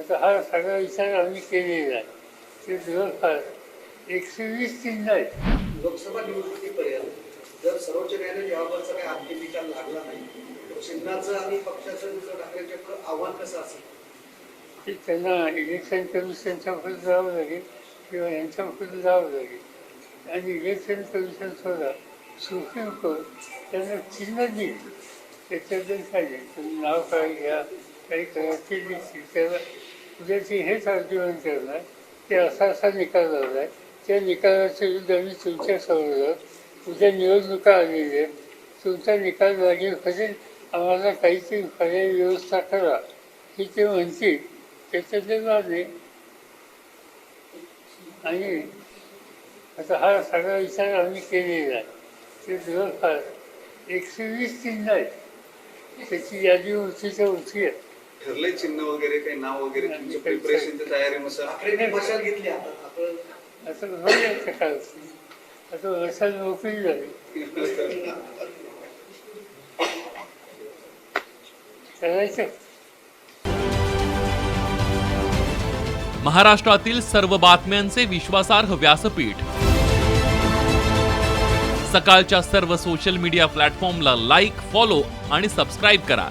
आता हा सगळा विचार आम्ही केलेला आहे. ते जवळपास एकशे वीस चिन्ह आहेत. लोकसभा निवडणुकीपर्यंत जर सर्वोच्च न्यायालय याबाबतचा काही अंतिम निकाल लागला नाही तर चिन्हाचं आणि पक्षाचं ठाकरेंच्या पुढे आव्हान कसं असेल? की त्यांना इलेक्शन कमिशनच्या पुढे जावं लागेल किंवा यांच्या पुढे जावं लागेल. आणि इलेक्शन कमिशन सुद्धा सुप्रीम कोर्ट त्यांना चिन्ह देईल. त्याच्याबद्दल काय तुम्ही नाव काय घ्या. काही करा ते दिसतील त्याला उद्याचे हेच आर्ग्युमेंट करणार ते असा असा निकाल झाला आहे. त्या निकालाच्या विरुद्ध आम्ही तुमच्यासमोर उद्या निवडणुका आलेल्या आहेत. तुमचा निकाल लागेल म्हणजे आम्हाला काहीतरी पर्याय व्यवस्था करा. ही ते म्हणतील. त्याच्यातले नाही आणि आता हा सगळा विचार आम्ही केलेला आहे. ते जवळपास एकशे वीस चिन्ह आहेत. त्याची यादी उंचीच्या उंची आहे. ठरले चिन्ह वगैरे काही नाव वगैरे तुमचं प्रिपरेशनची तयारी मग ठाकरेंनी मशाल घेतली आता. आपण आता बघूया काय आता वर्षात नोकरी झाली करायचं. महाराष्ट्रातील सर्व बातम्यांचे विश्वासार्ह व्यासपीठ. सकाळच्या सर्व सोशल मीडिया प्लॅटफॉर्मला लाईक फॉलो आणि सबस्क्राईब करा.